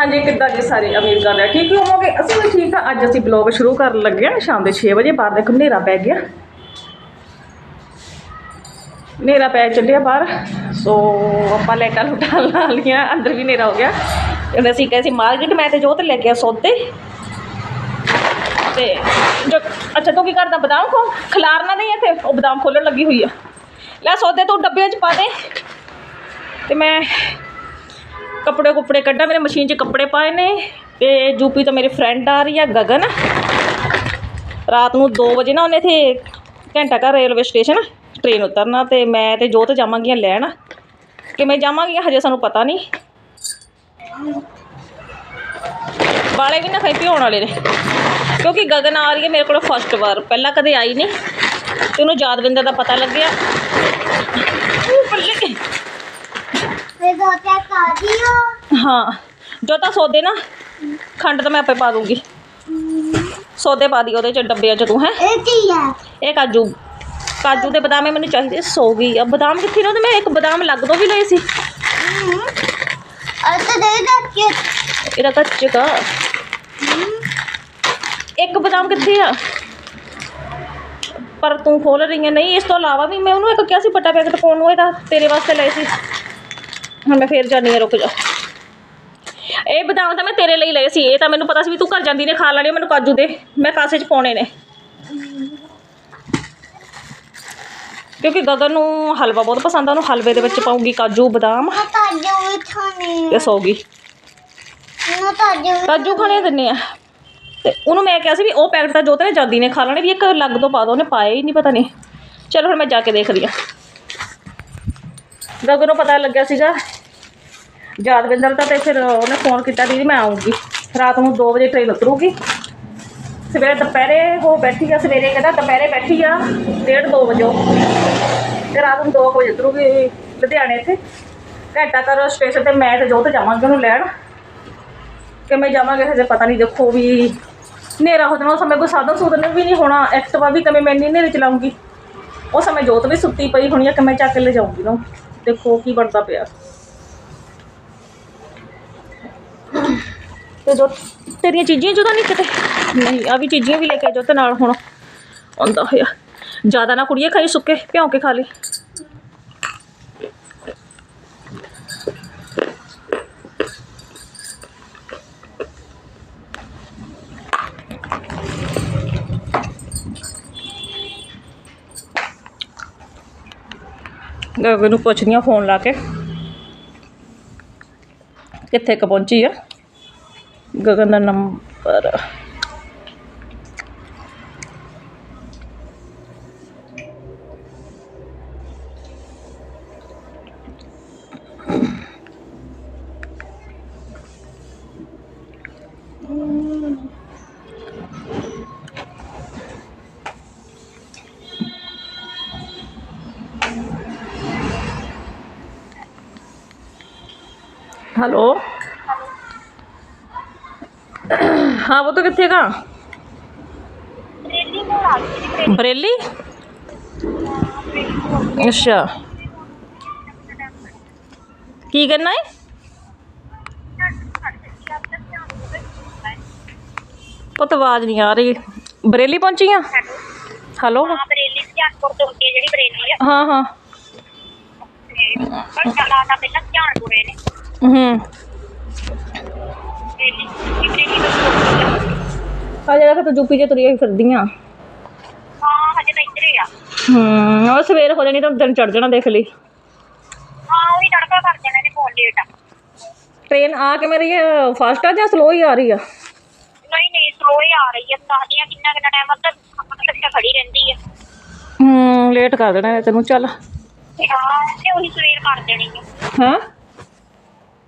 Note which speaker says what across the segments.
Speaker 1: ਹਾਂਜੀ, ਕਿੱਦਾਂ ਜੀ ਸਾਰੇ ਉਮੀਦ ਕਰਦੇ ਹਾਂ? ਠੀਕ ਹੋਵੋਗੇ? ਅਸੀਂ ਵੀ ਠੀਕ ਹਾਂ। ਅੱਜ ਅਸੀਂ ਬਲੌਗ ਸ਼ੁਰੂ ਕਰਨ ਲੱਗੇ ਹਾਂ ਸ਼ਾਮ ਦੇ 6 ਵਜੇ। ਬਾਹਰ ਦੇਖੋ, ਹਨੇਰਾ ਪੈ ਗਿਆ। ਹਨੇਰਾ ਪੈ ਚੱਲਿਆ ਬਾਹਰ। ਸੋ ਆਪਾਂ ਲੈਟਾਂ ਲੁਟਾਂ ਲਾ ਲੀਆਂ ਅੰਦਰ ਵੀ ਹਨੇਰਾ ਹੋ ਗਿਆ। ਤੇ ਅਸੀਂ ਗਏ ਸੀ ਮਾਰਕੀਟ। ਮੈਂ ਤੇ ਜੋਤ ਲੈ ਗਿਆ ਸੌਦੇ। ਤੇ ਜੋ, ਅੱਛਾ, ਤੂੰ ਕੀ ਕਰਦਾ? ਬਦਾਮ ਖੋ ਖਿਲਾਰਨਾ ਨਹੀਂ ਇੱਥੇ। ਉਹ ਬਦਾਮ ਖੋਲਣ ਲੱਗੀ ਹੋਈ ਆ। ਲੈ ਸੌਦੇ ਤੂੰ ਡੱਬਿਆਂ 'ਚ ਪਾ ਦੇ। ਤੇ ਮੈਂ ਕੱਪੜੇ ਕੁੱਪੜੇ ਕੱਢਾਂ, ਮੇਰੇ ਮਸ਼ੀਨ 'ਚ ਕੱਪੜੇ ਪਾਏ ਨੇ। ਤੇ ਯੂਪੀ ਤੋਂ ਮੇਰੀ ਫਰੈਂਡ ਆ ਰਹੀ ਆ ਗਗਨ। ਰਾਤ ਨੂੰ 2 ਵਜੇ ਨਾ ਉਹਨੇ ਇੱਥੇ ਘੰਟਾ ਘਰ ਰੇਲਵੇ ਸਟੇਸ਼ਨ ਟ੍ਰੇਨ ਉਤਰਨਾ ਤੇ ਮੈਂ ਤੇ ਜੋਤ ਜਾਵਾਂਗੀਆਂ ਲੈਣ। ਕਿਵੇਂ ਜਾਵਾਂਗੀਆਂ, ਹਜੇ ਸਾਨੂੰ ਪਤਾ ਨਹੀਂ। ਵਾਲੇ ਵੀ ਨਾ ਖਾਈ ਭਿਉਣ ਵਾਲੇ ਨੇ। ਕਿਉਂਕਿ ਗਗਨ ਆ ਰਹੀ ਹੈ ਮੇਰੇ ਕੋਲ ਫਸਟ ਵਾਰ, ਪਹਿਲਾਂ ਕਦੇ ਆਈ ਨਹੀਂ। ਤੇ ਉਹਨੂੰ ਯਾਦਵਿੰਦਰ ਦਾ ਪਤਾ ਲੱਗਿਆ।
Speaker 2: ਕਾ ਦਿਓ।
Speaker 1: ਹਾਂ ਜੋ ਤਾਂ ਸੌਦੇ ਨਾ ਖੰਡ ਤਾਂ ਮੈਂ ਆਪੇ ਪਾ ਦੂੰਗੀ। ਸੌਦੇ ਪਾ ਦੀ ਉਹਦੇ ਚ ਡੱਬਿਆਂ ਚ ਤੂੰ ਹੈ?
Speaker 2: ਇਹ ਕੀ ਹੈ
Speaker 1: ਇਹ ਕਾਜੂ। ਕਾਜੂ ਦੇ ਬਦਾਮ ਇਹ ਮੈਨੂੰ ਚਾਹੀਦੇ ਸੌ ਗਈ ਆ। ਬਦਾਮ ਕਿੱਥੇ ਨੇ ਉਹਦੇ? ਮੈਂ ਇੱਕ ਬਦਾਮ ਲੱਗ ਤੋਂ ਵੀ ਲਏ ਸੀ।
Speaker 2: ਅੱਤ ਦੇ ਦੇ
Speaker 1: ਇਹਦਾ ਕੱਚੇ ਦਾ ਇੱਕ ਬਦਾਮ ਕਿੱਥੇ ਆ? ਪਰ ਤੂੰ ਖੋਲ ਰਹੀ ਹੈ ਨਹੀਂ ਇਸ ਤੋਂ ਇਲਾਵਾ ਵੀ ਮੈਂ ਉਹਨੂੰ ਇੱਕ ਕਿਹਾ ਸੀ ਵੱਡਾ ਪੈਕਟ ਪਾਉਣ ਨੂੰ ਇਹਦਾ ਤੇਰੇ ਵਾਸਤੇ ਲਏ ਸੀ। ਹੁਣ ਮੈਂ ਫੇਰ ਜਾਣੀ ਆ ਰੁਕ ਜਾ। ਇਹ ਬਦਾਮ ਤਾਂ ਮੈਂ ਤੇਰੇ ਲਈ ਲਏ ਸੀ ਇਹ ਤਾਂ ਮੈਨੂੰ ਪਤਾ ਸੀ ਵੀ ਤੂੰ ਘਰ ਜਾਂਦੀ ਨੇ ਖਾ ਲੈਣੇ ਮੈਨੂੰ ਕਾਜੂ ਦੇ। ਮੈਂ ਕਾਸੇ 'ਚ ਪਾਉਣੇ ਨੇ। ਕਿਉਂਕਿ ਗਗਨ ਨੂੰ ਹਲਵਾ ਬਹੁਤ ਪਸੰਦ ਆ ਉਹਨੂੰ ਹਲਵੇ ਦੇ ਵਿੱਚ ਪਾਉਂਗੀ ਕਾਜੂ ਬਦਾਮ।
Speaker 2: ਮੈਂ ਤਾਂ ਜੋ ਖਾਣੇ
Speaker 1: ਤੇ ਸੌਗੀ
Speaker 2: ਮੈਂ
Speaker 1: ਕਾਜੂ ਖਾਣੇ ਦਿੰਨੇ ਆ। ਤੇ ਉਹਨੂੰ ਮੈਂ ਕਿਹਾ ਸੀ ਵੀ ਉਹ ਪੈਕਟ ਤਾਂ ਜੋਤ ਨੇ ਜਾਂਦੀ ਨੇ ਖਾ ਲੈਣੇ ਵੀ ਇੱਕ ਲੱਗ ਤੋਂ ਪਾ ਦੋ ਉਹਨੇ ਪਾਇਆ ਹੀ ਨਹੀਂ ਪਤਾ ਨਹੀਂ। ਚਲੋ ਹੁਣ ਮੈਂ ਜਾ ਕੇ ਦੇਖਦੀ ਆ ਗਗਨ ਨੂੰ ਪਤਾ ਲੱਗਿਆ ਸੀਗਾ ਯਾਦਵਿੰਦਰ ਦਾ ਤੇ ਫਿਰ ਉਹਨੇ ਫੋਨ ਕੀਤਾ, ਦੀਦੀ ਮੈਂ ਆਉਂਗੀ ਰਾਤ ਨੂੰ 2 ਵਜੇ ਟ੍ਰੇਨ ਉਤਰੂਗੀ। ਸਵੇਰੇ ਦੁਪਹਿਰੇ ਉਹ ਬੈਠੀ ਆ, ਸਵੇਰੇ ਕਹਿੰਦਾ ਦੁਪਹਿਰੇ ਬੈਠੀ ਆ 1:30 2 ਵਜੇ। ਤੇ ਰਾਤ ਨੂੰ 2 ਵਜੇ ਉਤਰੂਗੀ ਲੁਧਿਆਣੇ ਇੱਥੇ। ਘੰਟਾ ਕਰ ਸਟੇਸ਼ਨ ਤੇ ਮੈਂ ਤੇ ਜੋਤ ਜਾਵਾਂਗੇ ਉਹਨੂੰ ਲੈਣ। ਕਿਵੇਂ ਜਾਵਾਂਗੇ ਹਜੇ ਪਤਾ ਨਹੀਂ ਦੇਖੋ ਵੀ ਹਨੇਰਾ ਹੋ ਜਾਣਾ, ਉਸ ਸਮੇਂ ਕੋਈ ਸਾਧਨ ਸੂਦਨ ਵੀ ਨਹੀਂ ਹੋਣਾ, ਐਕਟਿਵਾ ਵੀ ਕਿਵੇਂ ਮੈਂ ਇੰਨੀ ਹਨੇਰੇ ਚਲਾਉਂਗੀ। ਉਹ ਸਮੇਂ ਜੋਤ ਵੀ ਸੁੱਤੀ ਪਈ ਹੋਣੀ ਆ ਕਿ ਮੈਂ ਚੱਕ ਕੇ ਲੈ ਜਾਊਂਗੀ ਨਾ ਦੇਖੋ ਕੀ ਬਣਦਾ ਪਿਆ। ਤੇ ਜੋ ਤੇਰੀਆਂ ਚੀਜ਼ਾਂ ਜੁਦਾ ਨਹੀਂ ਕਿਤੇ। ਨਹੀਂ ਆ ਵੀ ਚੀਜ਼ਾਂ ਵੀ ਲੈ ਕੇ ਜੋ ਤੇ ਨਾਲ ਹੁਣ। ਆਉਂਦਾ ਹੋਇਆ। ਜ਼ਿਆਦਾ ਨਾ ਕੁੜੀਏ ਖਾਈ ਸੁੱਕੇ, ਭਿਉਂ ਕੇ ਖਾ ਲਈ। ਗਗਨ ਨੂੰ ਪੁੱਛਦੀ ਹਾਂ ਫੋਨ ਲਾ ਕੇ। ਕਿੱਥੇ ਕ ਪਹੁੰਚੀ ਆ? ਗਗਨ ਦਾ ਨੰਬਰ हेलो हाँ वो तो कितने का बरेली अच्छा की करना है ਪੁੱਤ ਆਵਾਜ਼ ਨਹੀਂ ਆ ਰਹੀ ਬਰੇਲੀ ਪਹੁੰਚੀ ਆ ਹੈਲੋ
Speaker 3: ਹਾਂ ਬਰੇਲੀ ਧਿਆਨਪੁਰ ਤੋਂ ਅੱਗੇ ਜਿਹੜੀ ਬਰੇਲੀ ਆ
Speaker 1: ਹਾਂ ਹਾਂ
Speaker 3: ਪਰ ਚਲਾ ਤਾਂ ਪਹਿਲਾਂ ਧਿਆਨਪੁਰੇ ਨੇ
Speaker 1: ਹੂੰ
Speaker 3: ਬਰੇਲੀ ਬਰੇਲੀ ਤੋਂ
Speaker 1: ਆ ਜਿਹੜਾ ਕਿ ਤੂੰ ਯੂਪੀ ਚ ਤੁਰੀ ਫਿਰਦੀ ਆ।
Speaker 3: ਹਾਂ ਹਜੇ ਤਾਂ ਇੱਧਰ ਹੀ ਆ।
Speaker 1: ਹੂੰ ਉਹ ਸਵੇਰ ਹੋ ਜਾਣੀ ਤਾਂ ਦਿਨ ਚੜ ਜਾਣਾ ਦੇਖ ਲਈ।
Speaker 3: ਹਾਂ ਉਹ ਵੀ ਤੜਕਾ ਕਰ ਦੇਣਾ ਨੇ ਫੋਨ ਲੇਟ ਆ।
Speaker 1: ਟ੍ਰੇਨ ਆ ਕੇ ਮੇਰੀ ਫਾਸਟ ਆ ਜਾਂ ਸਲੋ ਹੀ ਆ ਰਹੀ ਆ?
Speaker 3: ਨਹੀਂ ਨਹੀਂ ਸਲੋ ਹੀ ਆ ਰਹੀ ਹੈ ਦੱਸਦੀਆਂ ਕਿੰਨਾ ਕਿੰਨਾ ਟਾਈਮ ਅੱਧਾ ਘੰਟਾ ਖੜੀ ਰਹਿੰਦੀ ਹੈ
Speaker 1: ਹੂੰ ਲੇਟ ਕਰ ਦੇਣਾ ਹੈ ਤੈਨੂੰ ਚੱਲ।
Speaker 3: ਹਾਂ ਤੇ ਉਹੀ ਸਵੇਰ ਕਰ ਦੇਣੀ ਹੈ
Speaker 1: ਹਾਂ?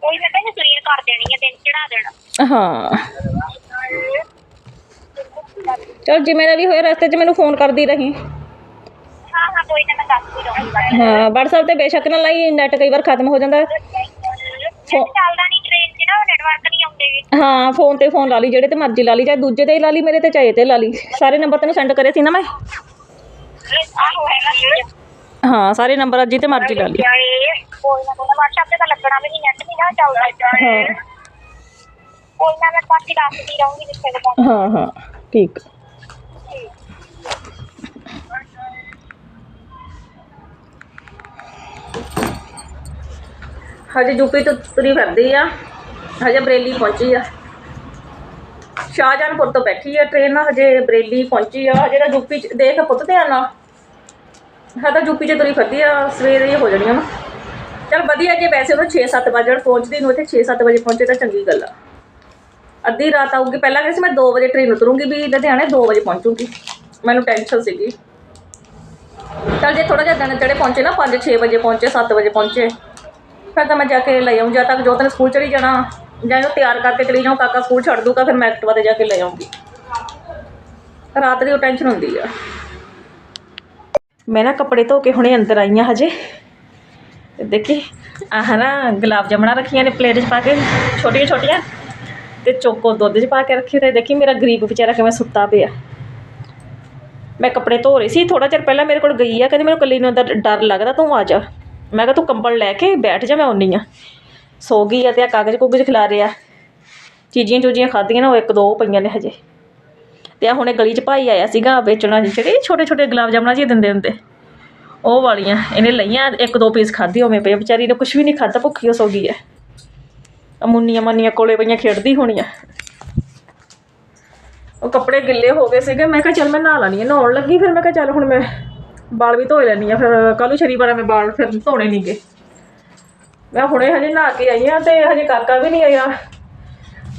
Speaker 3: ਉਹੀ ਮੈਂ ਕਹਿੰਦਾ ਸਵੇਰ ਕਰ ਦੇਣੀ ਹੈ ਦਿਨ ਚੜਾ ਦੇਣਾ।
Speaker 1: ਹਾਂ। ਚਲ ਜਿਵੇਂ ਦਾ ਵੀ ਹੋਇਆ ਰਸਤੇ 'ਚ ਮੈਨੂੰ ਫੋਨ ਕਰਦੀ ਰਹੀ।
Speaker 3: ਹਾਂ ਹਾਂ ਕੋਈ ਨਾ ਮੈਂ ਦੱਸ ਦਊਂਗੀ
Speaker 1: ਹਾਂ WhatsApp ਤੇ ਬੇਸ਼ੱਕ ਨਾ ਲਾਈ ਨੈਟ ਕਈ ਵਾਰ ਖਤਮ ਹੋ ਜਾਂਦਾ। ਹੈ।
Speaker 3: ਜੇ ਚੱਲਦਾ ਨਹੀਂ ਟ੍ਰੇਨ 'ਚ ਨਾ ਨੈਟਵਰਕ ਨਹੀਂ ਆਉਂਦੇ।
Speaker 1: ਹਾਂ ਫੋਨ ਤੇ ਫੋਨ ਲਾ ਲਈ ਜਿਹੜੇ ਤੇ ਮਰਜ਼ੀ ਲਾ ਲਈ ਚਾਹੇ ਦੂਜੇ ਤੇ ਹੀ ਲਾ ਲਈ ਮੇਰੇ ਤੇ ਚਾਹੇ ਤੇ ਲਾ ਲਈ। ਸਾਰੇ ਨੰਬਰ ਤੈਨੂੰ ਸੈਂਡ ਕਰੇ ਸੀ ਨਾ ਮੈਂ।
Speaker 3: ਆਹੋ ਹੈਗਾ ਜੀ
Speaker 1: ਹਾਂ ਸਾਰੇ ਨੰਬਰ ਅੱਜ ਹੀ ਤੇ ਮਰਜ਼ੀ ਲਾ ਲਈ
Speaker 3: ਕੋਈ ਨਾ ਕੋਈ ਨਾ WhatsApp ਤੇ ਤਾਂ ਲੱਗਣਾ ਵੀ ਨਹੀਂ ਨੈਟ ਵੀ ਨਾ ਚੱਲਦਾ
Speaker 1: ਹਾਂ
Speaker 3: ਕੋਈ ਨਾ ਮੈਂ ਬਾਕੀ ਦੱਸਦੀ ਰਹੂੰਗੀ ਜਿੱਥੇ ਤੱਕ
Speaker 1: ਹਾਂ ਹਾਂ ਠੀਕ ਹਜੇ ਯੂਪੀ ਤੋਂ ਤੁਰੀ ਫਿਰਦੀ ਆ ਹਜੇ ਬਰੇਲੀ ਪਹੁੰਚੀ ਆ ਸ਼ਾਹਜਹਾਨਪੁਰ ਤੋਂ ਬੈਠੀ ਆ ਟ੍ਰੇਨ ਹਜੇ ਬਰੇਲੀ ਪਹੁੰਚੀ ਆ ਹਜੇ ਤਾਂ ਯੂਪੀ ਚ ਦੇਖ ਪੁੱਤ ਤੇ ਆਣਾ ਹਾਂ ਤਾਂ ਯੂਪੀ ਚ ਤੁਰੀ ਫਿਰਦੀ ਆ, ਸਵੇਰੇ ਹੀ ਹੋ ਜਾਣੀਆਂ ਨਾ ਚਲ ਵਧੀਆ ਜੇ ਵੈਸੇ ਉਹਨੂੰ 6-7 ਵਜੇ ਪਹੁੰਚਦੀ ਨੂੰ ਇੱਥੇ 6-7 ਵਜੇ ਪਹੁੰਚੇ ਤਾਂ ਚੰਗੀ ਗੱਲ ਆ। ਅੱਧੀ ਰਾਤ ਆਊਗੀ, ਪਹਿਲਾਂ ਕਹਿੰਦੀ ਸੀ ਮੈਂ 2 ਵਜੇ ਟ੍ਰੇਨ ਉਤਰੂੰਗੀ ਵੀ ਲੁਧਿਆਣੇ 2 ਵਜੇ ਪਹੁੰਚੂਗੀ। ਮੈਨੂੰ ਟੈਨਸ਼ਨ ਸੀਗੀ। ਚਲ ਜੇ ਥੋੜਾ ਜਿਹਾ ਦਿਨ ਜਿਹੜੇ ਪਹੁੰਚੇ ਨਾ 5-6 ਵਜੇ ਪਹੁੰਚੇ 7 ਵਜੇ ਪਹੁੰਚੇ। ਫਿਰ ਤਾਂ ਮੈਂ ਜਾ ਕੇ ਲੈ ਆਉਂ ਜਾਂ ਤੱਕ ਜੋਤ ਨੇ ਸਕੂਲ ਚਲੀ ਜਾਣਾ, ਜਾਂ ਇਹਨੂੰ ਤਿਆਰ ਕਰਕੇ ਚਲੀ ਜਾਉਂ ਕਾਕਾ ਸਕੂਲ ਛੱਡ ਦੂਗਾ, ਫਿਰ ਮੈਂ ਐਕਟਿਵਾ ਤੇ ਜਾ ਕੇ ਲੈ ਆਉਂਗੀ ਰਾਤ ਦੀ ਉਹ ਟੈਨਸ਼ਨ ਹੁੰਦੀ ਆ। ਮੈਂ ਨਾ ਕੱਪੜੇ ਧੋ ਕੇ ਹੁਣੇ ਅੰਦਰ ਆਈ ਹਾਂ ਹਜੇ। ਤੇ ਦੇਖੀ, ਆਹ ਨਾ ਗੁਲਾਬ ਜਾਮਣਾ ਰੱਖੀਆਂ ਨੇ ਪਲੇਟ 'ਚ ਪਾ ਕੇ, ਛੋਟੀਆਂ ਛੋਟੀਆਂ। ਤੇ ਚੋਕੋ ਦੁੱਧ 'ਚ ਪਾ ਕੇ ਰੱਖੀ ਤੇ ਦੇਖੀ ਮੇਰਾ ਗਰੀਬ ਵਿਚਾਰਾ ਕਿਵੇਂ ਸੁੱਤਾ ਪਿਆ। ਮੈਂ ਕੱਪੜੇ ਧੋ ਰਹੀ ਸੀ ਥੋੜਾ ਚਿਰ ਪਹਿਲਾਂ ਮੇਰੇ ਕੋਲ ਗਈ ਆ, ਕਹਿੰਦੀ ਮੈਨੂੰ ਕੱਲੀ ਨੂੰ ਡ- ਡਰ ਲੱਗਦਾ, ਤੂੰ ਆ ਜਾ। ਮੈਂ ਕਿਹਾ ਤੂੰ ਕੰਬਲ ਲੈ ਕੇ ਬੈਠ ਜਾ, ਮੈਂ ਆਉਣੀ ਆ ਸੋ ਗਈ ਆ ਤੇ ਆ ਕਾਗਜ਼ ਕੁਗਜ਼ ਖਿਲਾ ਰਿਆ ਚੀਜ਼ੀਆਂ ਚੂਜੀਆਂ ਖਾਧੀਆਂ ਨਾ, ਉਹ ਇੱਕ ਦੋ ਪਈਆਂ ਨੇ ਹਜੇ। ਤੇ ਆ ਹੁਣੇ ਗਲੀ 'ਚ ਭਾਈ ਆਇਆ ਸੀਗਾ ਵੇਚਣਾ ਜਿਹੜੇ ਛੋਟੇ ਛੋਟੇ ਗੁਲਾਬ ਜਾਮਣਾ ਜੀ ਦਿੰਦੇ ਹੁੰਦੇ। ਉਹ ਵਾਲੀਆਂ, ਇਹਨੇ ਲਈਆਂ, ਇੱਕ ਦੋ ਪੀਸ ਖਾਧੀ ਹੋਵੇਂ ਪਈ ਵਿਚਾਰੀ ਨੇ ਕੁਝ ਵੀ ਨਹੀਂ ਖਾਧਾ, ਭੁੱਖੀ ਹੋ ਸੋ ਗਈ ਹੈ ਅਮੁੰਨੀਆਂ ਮੰਨੀਆਂ ਕੋਲੇ ਪਈਆਂ ਖੇਡਦੀ ਹੋਣੀ ਆ ਉਹ ਕੱਪੜੇ ਗਿੱਲੇ ਹੋ ਗਏ ਸੀਗੇ, ਮੈਂ ਕਿਹਾ ਚੱਲ ਮੈਂ ਨਹਾ ਲੈਣੀ ਆ ਨਹਾਉਣ ਲੱਗੀ, ਫਿਰ ਮੈਂ ਕਿਹਾ ਚੱਲ ਹੁਣ ਮੈਂ ਬਾਲ ਵੀ ਧੋ ਲੈਣੀ ਆ ਫਿਰ ਕੱਲੂ ਨੂੰ ਸ਼ਨੀਵਾਰ ਮੈਂ ਬਾਲ ਫਿਰ ਧੋਣੇ ਨਹੀਂਗੇ ਮੈਂ ਹੁਣੇ ਹਜੇ ਨਹਾ ਕੇ ਆਈ ਆ ਤੇ ਹਜੇ ਕਾਕਾ ਵੀ ਨਹੀਂ ਆਇਆ।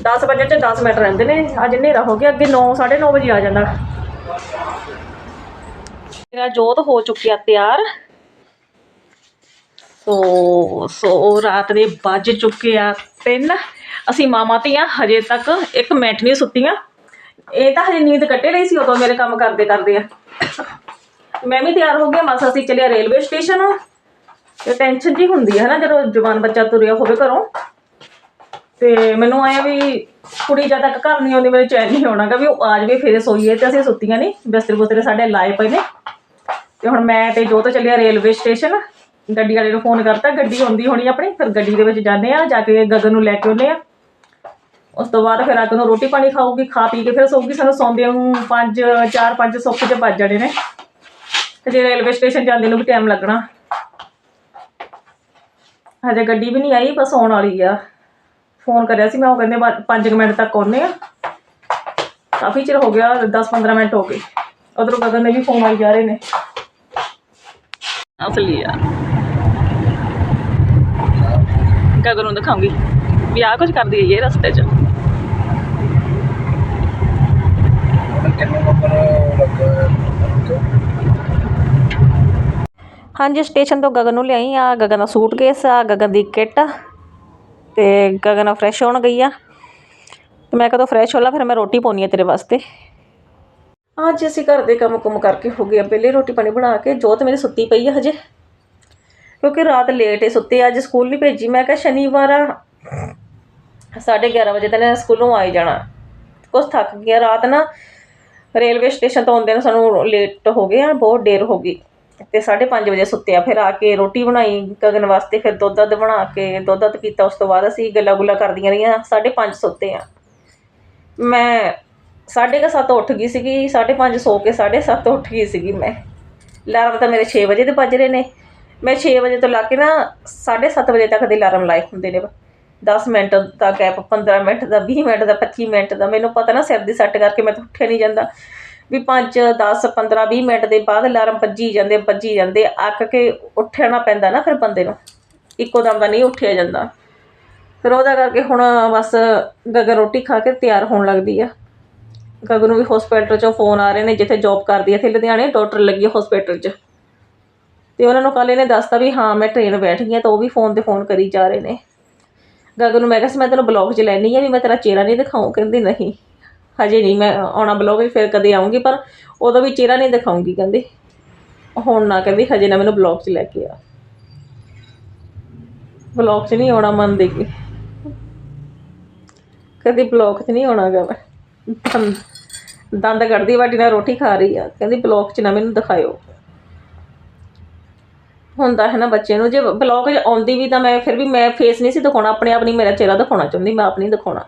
Speaker 1: 10 ਵਜੇ ਤੇ 10 ਮਿੰਟ ਰਹਿੰਦੇ ਨੇ। ਅੱਜ ਹਨੇਰਾ ਹੋ ਗਿਆ, ਅੱਗੇ 9 9:30 ਵਜੇ ਆ ਜਾਂਦਾ। ਮੇਰਾ ਜੋਤ ਹੋ ਚੁੱਕਿਆ ਤਿਆਰ। ਸੋ ਸੋ ਰਾਤ ਦੇ ਵੱਜ ਚੁੱਕੇ ਆ ਤਿੰਨ। ਅਸੀਂ ਮਾਮਾ ਧੀਆਂ, ਹਜੇ ਤੱਕ ਇੱਕ ਮਿੰਟ ਨਹੀਂ ਸੁੱਤੀਆਂ। ਇਹ ਤਾਂ ਹਜੇ ਨੀਂਦ ਕੱਟੇ ਰਹੀ ਸੀ, ਉਦੋਂ ਮੇਰੇ ਕੰਮ ਕਰਦੇ ਕਰਦੇ ਆ। ਮੈਂ ਵੀ ਤਿਆਰ ਹੋ ਗਿਆ ਮਾਸਾ ਅਸੀਂ ਚੱਲਿਆ ਰੇਲਵੇ ਸਟੇਸ਼ਨ। ਤੇ ਟੈਨਸ਼ਨ ਜੀ ਹੁੰਦੀ ਹੈ ਨਾ ਜਦੋਂ ਜਵਾਨ ਬੱਚਾ ਤੁਰਿਆ ਹੋਵੇ ਘਰੋਂ। ਤੇ ਮੈਨੂੰ ਆਇਆ ਵੀ ਕੁੜੀ ਜਦ ਤੱਕ ਘਰ ਨਹੀਂ ਆਉਂਦੀ ਮੈਨੂੰ ਚੈਨ ਨਹੀਂ ਆਉਣਾਗਾ ਵੀ ਉਹ ਆ ਜਾਵੇ, ਫਿਰ ਸੋਈਏ ਤੇ ਅਸੀਂ ਸੁੱਤੀਆਂ ਨਹੀਂ ਬਿਸਤਰੇ ਬੁਸਤਰੇ ਸਾਡੇ ਲਾਏ ਪਏ ਨੇ। ਤੇ ਹੁਣ ਮੈਂ ਤੇ ਤਾਂ ਚੱਲਿਆ ਰੇਲਵੇ ਸਟੇਸ਼ਨ। ਗੱਡੀ ਵਾਲੇ ਨੂੰ ਫੋਨ ਕਰਤਾ, ਗੱਡੀ ਆਉਂਦੀ ਹੋਣੀ ਆਪਣੀ, ਫਿਰ ਗੱਡੀ ਦੇ ਵਿੱਚ ਜਾਂਦੇ ਆ, ਜਾ ਕੇ ਗਗਨ ਨੂੰ ਲੈ ਕੇ ਆਉਂਦੇ ਆ। ਉਸ ਤੋਂ ਬਾਅਦ ਫਿਰ ਅਗਨ ਨੂੰ ਰੋਟੀ ਪਾਣੀ ਖਾਊਗੀ, ਖਾ ਪੀ ਕੇ ਫਿਰ ਸੌਗੀ ਸਾਨੂੰ ਸੌਂਦੇ ਨੂੰ 5 4 5 ਸੁੱਖ ਚ ਵੱਜ ਜਾਣੇ ਨੇ। ਤੇ ਜੇ ਰੇਲਵੇ ਸਟੇਸ਼ਨ ਜਾਂਦੇ ਨੂੰ ਵੀ ਟਾਈਮ ਲੱਗਣਾ। ਹਜੇ ਗੱਡੀ ਵੀ ਨਹੀਂ ਆਈ, ਬਸ ਆਉਣ ਵਾਲੀ ਆ। ਫੋਨ ਕਰਿਆ ਸੀ ਮੈਂ ਉਹ ਕਹਿੰਦੇ 5 ਮਿੰਟ ਤੱਕ ਆਉਣੇ ਆ। ਕਾਫੀ ਚਿਰ ਹੋ ਗਿਆ 10-15 ਮਿੰਟ ਹੋ ਗਏ। ਉਧਰੋਂ ਗਗਨ ਦੇ ਵੀ ਫੋਨ ਆਈ ਜਾ ਰਹੇ ਨੇ। ਅਸਲੀ ਯਾਰ ਗਗਨ ਨੂੰ ਦਿਖਾਉਂਗੀ। ਵੀ ਆ ਕੁਝ ਕਰਦੀ ਹੈ ਇਹ ਰਸਤੇ 'ਚ। ਹਾਂਜੀ ਸਟੇਸ਼ਨ ਤੋਂ ਗਗਨ ਨੂੰ ਲਿਆਈ ਆ। ਗਗਨ ਦਾ ਸੂਟਕੇਸ ਆ ਗਗਨ ਦੀ ਕਿੱਟ। ਤੇ ਗਗਨ ਫਰੈਸ਼ ਹੋਣ ਗਈ ਆ। ਤੇ ਮੈਂ ਕਦੋਂ ਫਰੈਸ਼ ਹੋਲਾ, ਫਿਰ ਮੈਂ ਰੋਟੀ ਪਾਉਣੀ ਆ ਤੇਰੇ ਵਾਸਤੇ। ਅੱਜ ਅਸੀਂ ਘਰ ਦੇ ਕੰਮ ਕੁਮ ਕਰਕੇ ਹੋ ਗਏ ਆ ਪਹਿਲੇ ਰੋਟੀ ਪਾਣੀ ਬਣਾ ਕੇ, ਜੋਤ ਮੇਰੀ ਸੁੱਤੀ ਪਈ ਆ ਹਜੇ। ਕਿਉਂਕਿ ਰਾਤ ਲੇਟ ਏ ਸੁੱਤੇ, ਅੱਜ ਸਕੂਲ ਨਹੀਂ ਭੇਜੀ। ਮੈਂ ਕਿਹਾ ਸ਼ਨੀਵਾਰ ਆ 11:30 ਵਜੇ ਤੱਕ ਸਕੂਲੋਂ ਆਈ ਜਾਣਾ। ਕੁਛ ਥੱਕ ਗਿਆ, ਰਾਤ ਨਾ ਰੇਲਵੇ ਸਟੇਸ਼ਨ ਤੋਂ ਆਉਂਦੇ ਨੂੰ ਸਾਨੂੰ ਲੇਟ ਹੋ ਗਏ ਆ, ਬਹੁਤ ਦੇਰ ਹੋ ਗਈ। ਤੇ 5:30 ਵਜੇ ਸੁੱਤਿਆ ਫਿਰ ਆ ਕੇ ਰੋਟੀ ਬਣਾਈ ਗਗਨ ਵਾਸਤੇ, ਫਿਰ ਦੁੱਧ ਦੱਧ ਬਣਾ ਕੇ, ਦੁੱਧ ਦੱਧ ਪੀਤਾ। ਉਸ ਤੋਂ ਬਾਅਦ ਅਸੀਂ ਗੱਲਾਂ ਗੁੱਲਾਂ ਕਰਦੀਆਂ ਰਹੀਆਂ। 5:30 ਸੁੱਤੇ ਆ। ਮੈਂ 7:30 ਉੱਠ ਗਈ ਸੀਗੀ। 5:30 ਸੋ ਕੇ 7:30 ਉੱਠ ਗਈ ਸੀਗੀ ਮੈਂ। ਅਲਾਰਮ ਤਾਂ ਮੇਰੇ 6 ਵਜੇ ਦੇ ਵੱਜ ਰਹੇ ਨੇ। ਮੈਂ 6 ਵਜੇ ਤੋਂ ਲਾ ਕੇ ਨਾ 7:30 ਵਜੇ ਤੱਕ ਦੇ ਅਲਾਰਮ ਲਾਏ ਹੁੰਦੇ ਨੇ। 10 ਮਿੰਟ ਦਾ ਗੈਪ 15 ਮਿੰਟ ਦਾ 20 ਮਿੰਟ ਦਾ 25 ਮਿੰਟ ਦਾ। ਮੈਨੂੰ ਪਤਾ ਨਾ ਸਿਰ ਦੀ ਸੱਟ ਕਰਕੇ ਮੈਂ ਤਾਂ ਉੱਠਿਆ ਨਹੀਂ ਜਾਂਦਾ। ਵੀ 5 10 15 20 ਮਿੰਟ ਦੇ ਬਾਅਦ ਅਲਾਰਮ ਵੱਜੀ ਜਾਂਦੇ ਵੱਜੀ ਜਾਂਦੇ, ਅੱਕ ਕੇ ਉੱਠਣਾ ਪੈਂਦਾ ਨਾ ਫਿਰ ਬੰਦੇ ਨੂੰ। ਇੱਕੋ ਦਮ ਦਾ ਨਹੀਂ ਉੱਠਿਆ ਜਾਂਦਾ। ਫਿਰ ਉਹਦਾ ਕਰਕੇ ਹੁਣ ਬਸ ਗਗਨ ਰੋਟੀ ਖਾ ਕੇ ਤਿਆਰ ਹੋਣ ਲੱਗਦੀ ਆ। ਗਗਨ ਨੂੰ ਵੀ ਹਸਪੀਟਲ ਚੋਂ ਫੋਨ ਆ ਰਹੇ ਨੇ, ਜਿੱਥੇ ਜੌਬ ਕਰਦੀ ਹੈ ਇੱਥੇ ਲੁਧਿਆਣੇ ਡਾਕਟਰ ਲੱਗੀ ਹਸਪੀਟਲ 'ਚ। ਤੇ ਉਹਨਾਂ ਨੂੰ ਕੱਲ ਇਹਨੇ ਦੱਸਤਾ ਵੀ ਹਾਂ, ਮੈਂ ਟ੍ਰੇਨ ਬੈਠ ਗਈ ਆ, ਤਾਂ ਉਹ ਵੀ ਫੋਨ ਤੇ ਫੋਨ ਕਰੀ ਜਾ ਰਹੇ ਨੇ। ਗਗਨ ਨੂੰ ਮੈਂ ਕਿਹਾ ਸੀ, ਮੈਂ ਤੈਨੂੰ ਬਲੌਗ 'ਚ ਲੈਣੀ ਆ ਵੀ ਮੈਂ ਤੇਰਾ ਚਿਹਰਾ ਨਹੀਂ ਦਿਖਾਉਂ ਕਹਿੰਦੀ ਨਹੀਂ। ਹਜੇ ਨਹੀਂ ਮੈਂ ਆਉਣਾ ਬਲੌਗ 'ਚ ਫਿਰ ਕਦੇ ਆਉਂਗੀ ਪਰ ਉਦੋਂ ਵੀ ਚਿਹਰਾ ਨਹੀਂ ਦਿਖਾਉਂਗੀ ਕਹਿੰਦੀ। ਹੁਣ ਨਾ ਕਹਿੰਦੀ, ਹਜੇ ਨਾ ਮੈਨੂੰ ਬਲੌਗ 'ਚ ਲੈ ਕੇ ਆ। ਬਲੌਗ 'ਚ ਨਹੀਂ ਆਉਣਾ, ਮੰਨ ਦੇ ਕੇ। ਕਦੀ ਬਲੌਗ 'ਚ ਨਹੀਂ ਆਉਣਾਗਾ ਮੈਂ। ਦੰਦ- ਦੰਦ ਕੱਢਦੀ, ਵਾਟੀ ਨਾਲ ਰੋਟੀ ਖਾ ਰਹੀ ਆ। ਕਹਿੰਦੀ, ਬਲੌਗ 'ਚ ਨਾ ਮੈਨੂੰ ਦਿਖਾਇਓ। ਹੁੰਦਾ ਹੈ ਨਾ ਬੱਚੇ ਨੂੰ, ਜੇ ਬਲੌਗ 'ਚ ਆਉਂਦੀ ਵੀ ਤਾਂ ਮੈਂ, ਫਿਰ ਵੀ ਮੈਂ ਫੇਸ ਨਹੀਂ ਸੀ ਦਿਖਾਉਣਾ, ਆਪਣੇ ਆਪ ਨਹੀਂ ਮੇਰਾ ਚਿਹਰਾ ਦਿਖਾਉਣਾ ਚਾਹੁੰਦੀ, ਮੈਂ ਆਪ ਨਹੀਂ ਦਿਖਾਉਣਾ।